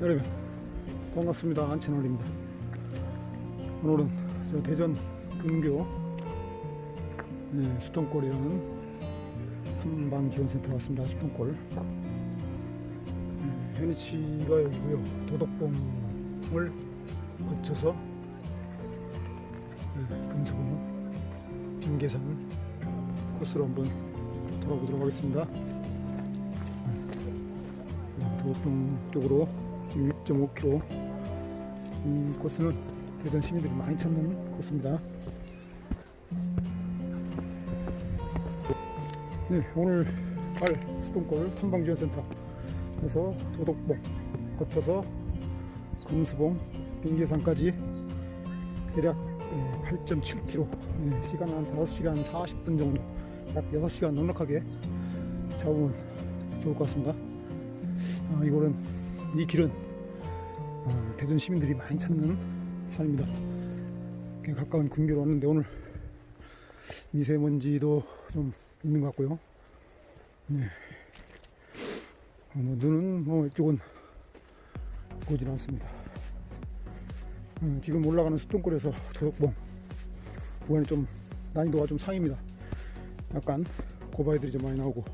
여러분 반갑습니다. 안채널입니다. 오늘은 저 대전 근교 네, 수동골이라는 한방지원센터 왔습니다. 수동골. 네, 현위치가 여기고요. 도덕봉을 거쳐서 네, 금수봉 빙계산 코스로 한번 돌아보도록 하겠습니다. 네, 도덕봉 쪽으로 1.5km 이 코스는 대전 시민들이 많이 찾는 코스입니다. 네, 오늘 갈 수동골 탐방지원센터에서 도덕봉 거쳐서 금수봉 빙계산까지 대략 8.7km 네, 시간은 한 5시간 40분 정도 약 6시간 넉넉하게 잡으면 좋을 것 같습니다. 어, 이거는 이 길은 어, 대전 시민들이 많이 찾는 산입니다. 가까운 근교로 왔는데 오늘 미세먼지도 좀 있는 것 같고요. 네. 어, 뭐 눈은 뭐 이쪽은 오진 않습니다. 어, 지금 올라가는 숫동골에서 도덕봉 구간이 좀 난이도가 좀 상입니다. 약간 고바위들이 좀 많이 나오고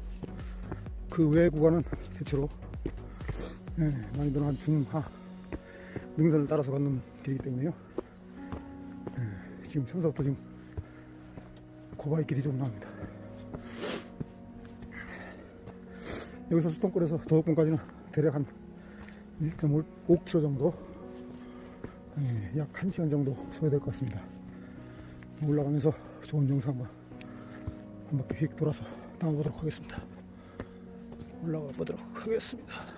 그 외 구간은 대체로 네, 난이도는 한 중하 능선을 따라서 걷는 길이기 때문에요. 네, 지금 선서부터 지금 고바위 길이 좀 나옵니다. 여기서 수동골에서 도덕봉까지는 대략 한 1.5km 정도 네, 약 1시간 정도 소요될 것 같습니다. 올라가면서 좋은 영상 한번 한 바퀴 휙 돌아서 나와보도록 하겠습니다. 올라가 보도록 하겠습니다.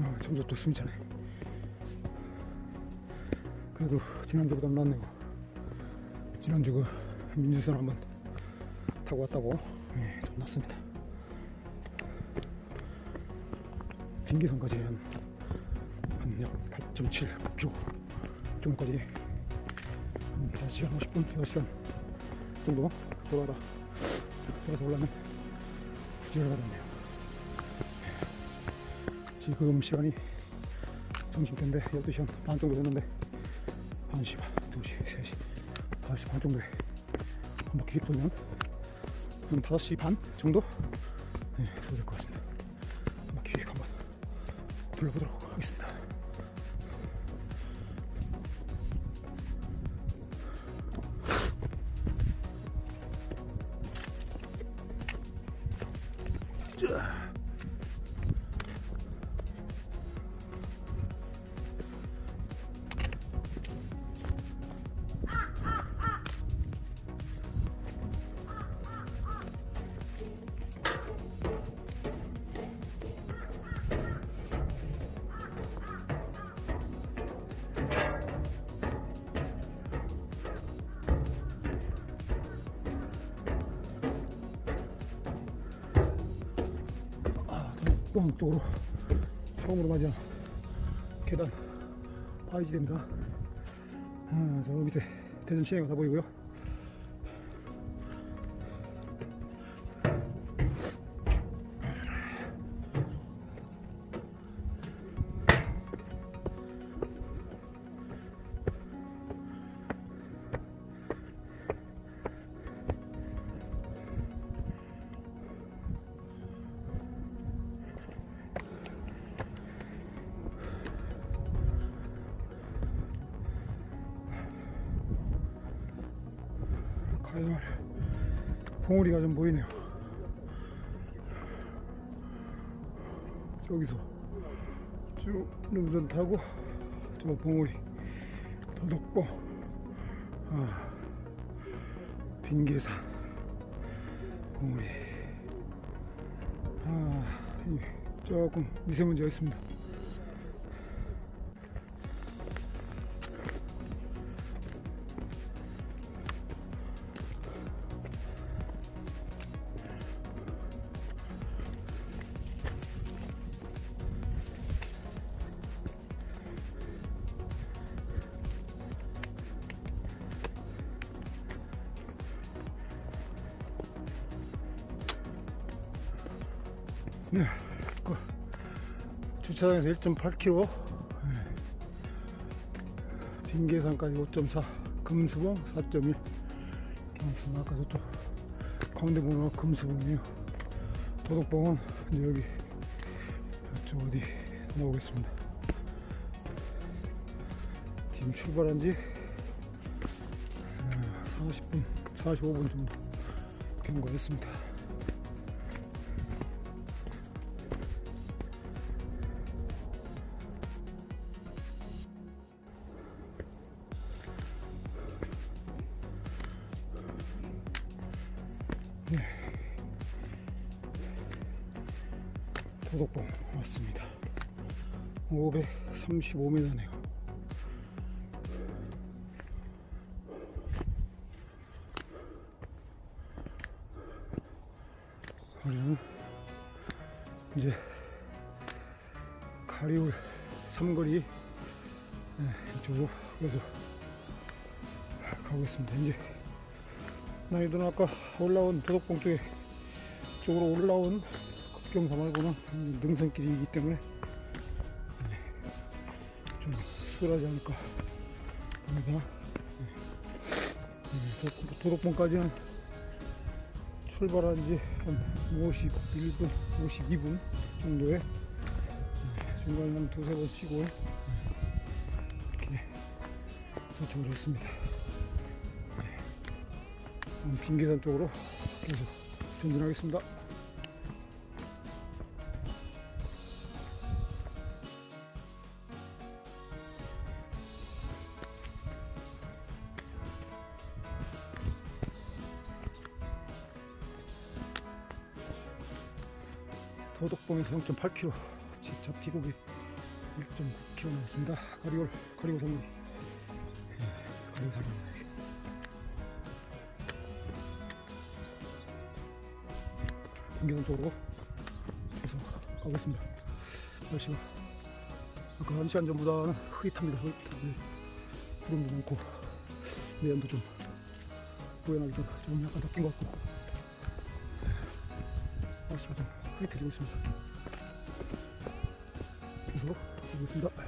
아, 점점 숨이 차네. 그래도 지난주보다 낫네요. 지난주 그 민주선 한번 타고 왔다고 예, 좀 낫습니다. 빙기선까지 한, 한약 8.7km 정도까지 한 5시간 50분, 6시간 정도 돌아다 돌아서 올라면 부지런하겠네요. 지금 시간이 점심때인데 12시 반 정도 됐는데 1시 반, 2시, 3시, 5시 반 정도에 한 바퀴 돌면 한 5시 반 정도 네, 소요될 것 같습니다. 한 바퀴 한번 돌려보도록 하겠습니다. 뻥 쪽으로 처음으로 맞이한 계단 바위지대입니다. 아, 저 밑에 대전 시내가 다 보이고요. 봉우리가 좀 보이네요. 저기서 쭉 능선 타고 저 봉우리 도덕봉 아, 빙계산 봉우리 아, 이 조금 미세먼지가 있습니다. 네, 그 주차장에서 1.8km, 빙계산까지 5.4, 금수봉 4.1. 금수봉 아까 저쪽 보면 금수봉이에요. 도덕봉은 여기 저쪽 어디 나오겠습니다. 지금 출발한 지 40분, 45분 정도 경과했습니다. 535m네요. 우리는 이제 가리울 삼거리 네, 이쪽으로 그래서 가보겠습니다. 이제 난이도는 아까 올라온 도덕봉 쪽에 쪽으로 올라온 급경 사 말고는 능선길이기 때문에 네, 좀 수월하지 않을까 합니다. 네, 도- 도덕봉까지는 출발한 지 한 51분, 52분 정도에 네, 중간에 한 두세 번 쉬고 네, 이렇게 도착을 했습니다. 네, 빙계산 쪽으로 계속 전진하겠습니다. 도덕봉에서 0.8km, 직접 뒤곡이 1.9km 남았습니다. 가리올, 가리고 산리. 예, 가리고 산리. 경계선 쪽으로 계속 가보겠습니다. 날씨가 아까 한 시간 전보다는 흐릿합니다. 흐릿하고 구름도 많고 내연도 좀 보연하기도 좀 약간 덮인 것 같고 날씨가 좀 흐릿해지고 있습니다. 계속 가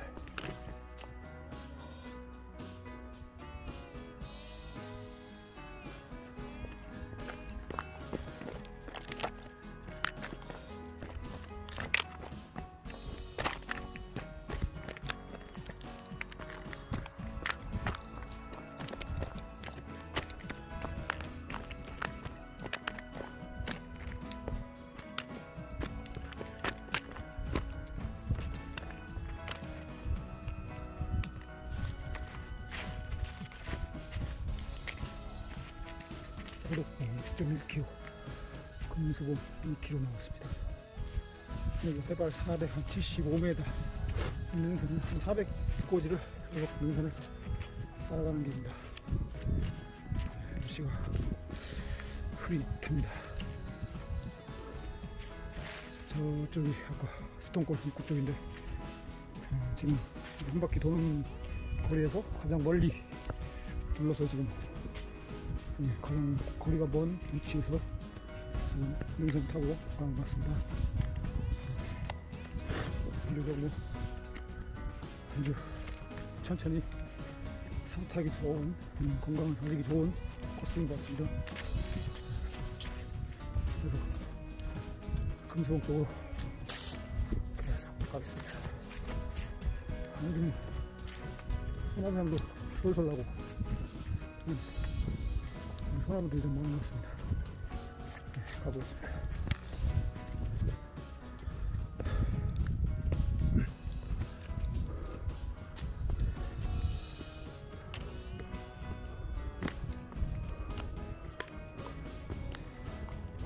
고 있습니다. 도덕봉 6.1km, 금수봉 2km 남았습니다. 여기 해발 475m, 능선 한 400고지를 계속 능선을 따라가는 길입니다. 날씨가 흐릿합니다. 저쪽이 아까 스톤골 입구 쪽인데 어, 지금 한 바퀴 도는 거리에서 가장 멀리 둘러서 지금 예, 가장 거리가 먼 위치에서 지금 능선 타고 가는 것 같습니다. 비교적으로 아주 천천히 상타기 좋은 음, 건강을 가지기 좋은 코스인 것 같습니다. 그래서 금수봉 쪽으로 계속 가겠습니다. 여기는 소나무향도 솔솔 나고 사람들이 좀 많은 것 같습니다. 네, 가보겠습니다.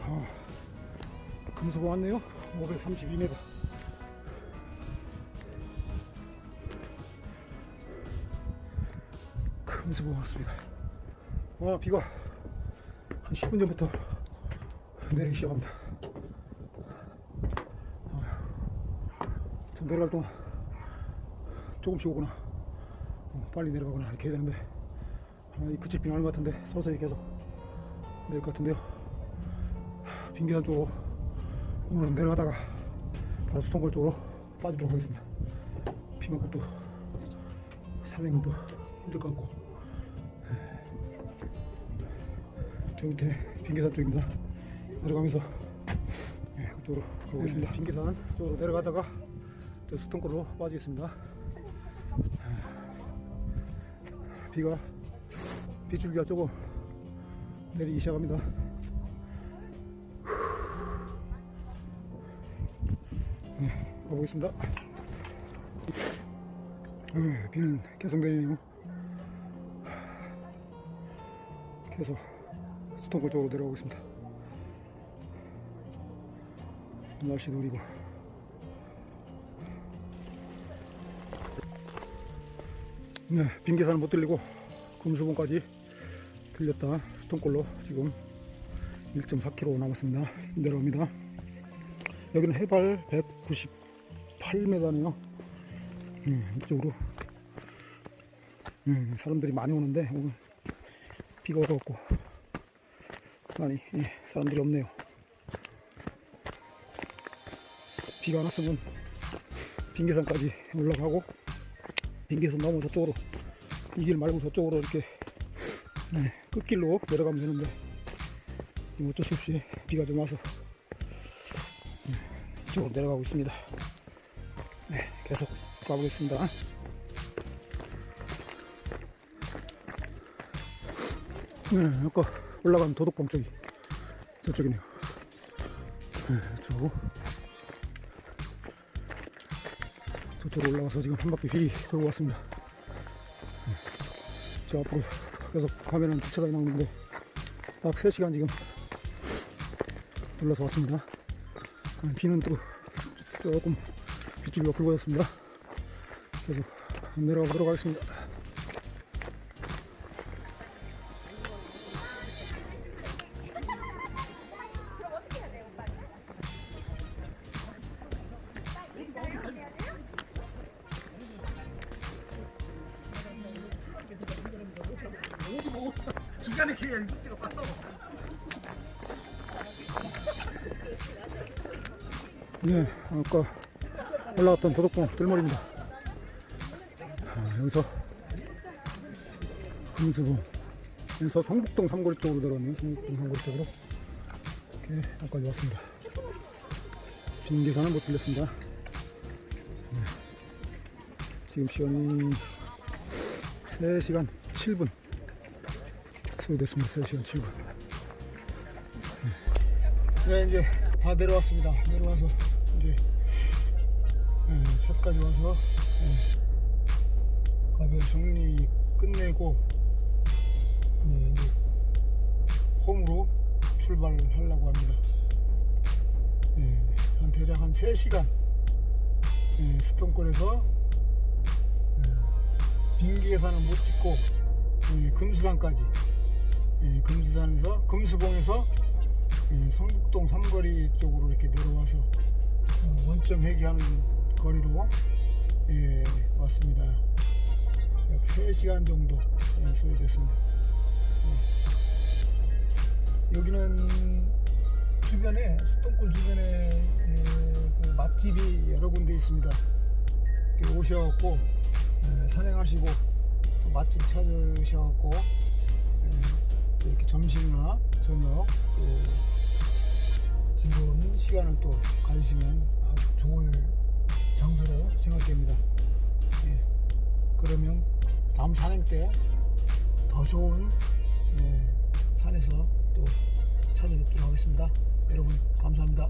아, 금수봉 왔네요. 532m. 금수봉 왔습니다. 와, 비가 한 10분 전부터 내리기 시작합니다. 아휴, 저 내려갈 동안 조금씩 오거나 어, 빨리 내려가거나 이렇게 해야 되는데 아, 이 그칠 비 나는 것 같은데 서서히 계속 내릴 것 같은데요. 빙계산 쪽으로 오늘은 내려가다가 바로 수통골 쪽으로 빠지도록 하겠습니다. 비만큼 또 산행은 또 힘들 것 같고 저 밑에 빙계산 쪽입니다. 내려가면서 예, 그쪽으로 가고 있습니다. 빙계산 쪽으로 내려가다가 저 수통골로 빠지겠습니다. 비가 빗줄기가 조금 내리기 시작합니다. 네, 가보겠습니다. 네, 비는 계속 내리네요. 계속 수통골 쪽으로 내려가고 있습니다. 날씨도 흐리고 네, 빙계산은 못 들리고 금수봉까지 들렸다 수통골로 지금 1.4km 남았습니다. 내려옵니다. 여기는 해발 198m네요. 음, 이쪽으로 음, 사람들이 많이 오는데 오늘 비가 와갖고 많이 예, 사람들이 없네요. 비가 안 왔으면 빙계산까지 올라가고 빙계산 넘어 저쪽으로 이 길 말고 저쪽으로 이렇게 네, 끝길로 내려가면 되는데 어쩔 수 없이 비가 좀 와서 네, 이쪽으로 내려가고 있습니다. 네, 계속 가보겠습니다. 네, 아까 올라간 도덕봉 쪽이 저쪽이네요. 네, 저 저쪽으로 올라가서 지금 한 바퀴 휘 돌고 왔습니다. 네, 저 앞으로 계속 가면은 주차장이 나오는데 딱 3시간 지금 둘러서 왔습니다. 아, 비는 또 조금 빗줄기가 굵어졌습니다. 계속 내려가 보도록 하겠습니다. 그냥 찍어 봤다. 네, 아까 올라갔던 도덕봉 뜰머리입니다. 아, 여기서 금수봉에서 성북동 삼거리 쪽으로 들어가네요. 성북동 삼거리 쪽으로 이렇게 여기까지 왔습니다. 빈계산은 못 들렸습니다. 네. 지금 시간이 3시간 7분 소요됐습니다. 3시간 7분. 네, 이제 다 내려왔습니다. 내려와서 이제 예, 차까지 와서 예, 가변 정리 끝내고 예, 이제 홈으로 출발하려고 합니다. 예, 한 대략 한 3시간 예, 수통권에서 예, 빙기에서는 못 찍고 예, 금수산까지 예, 금수산에서 금수봉에서 예, 성북동 삼거리 쪽으로 이렇게 내려와서 어, 원점 회귀하는 거리로 예, 왔습니다. 약 3시간 정도 예, 소요됐습니다. 예. 여기는 주변에 수도권 주변에 예, 그 맛집이 여러 군데 있습니다. 오셔갖고 예, 산행하시고 또 맛집 찾으셔갖고 예, 이렇게 점심이나 저녁 또 즐거운 시간을 또 가지시면 아주 좋을 장소로 생각됩니다. 예, 그러면 다음 산행 때 더 좋은 예, 산에서 또 찾아뵙도록 하겠습니다. 여러분 감사합니다.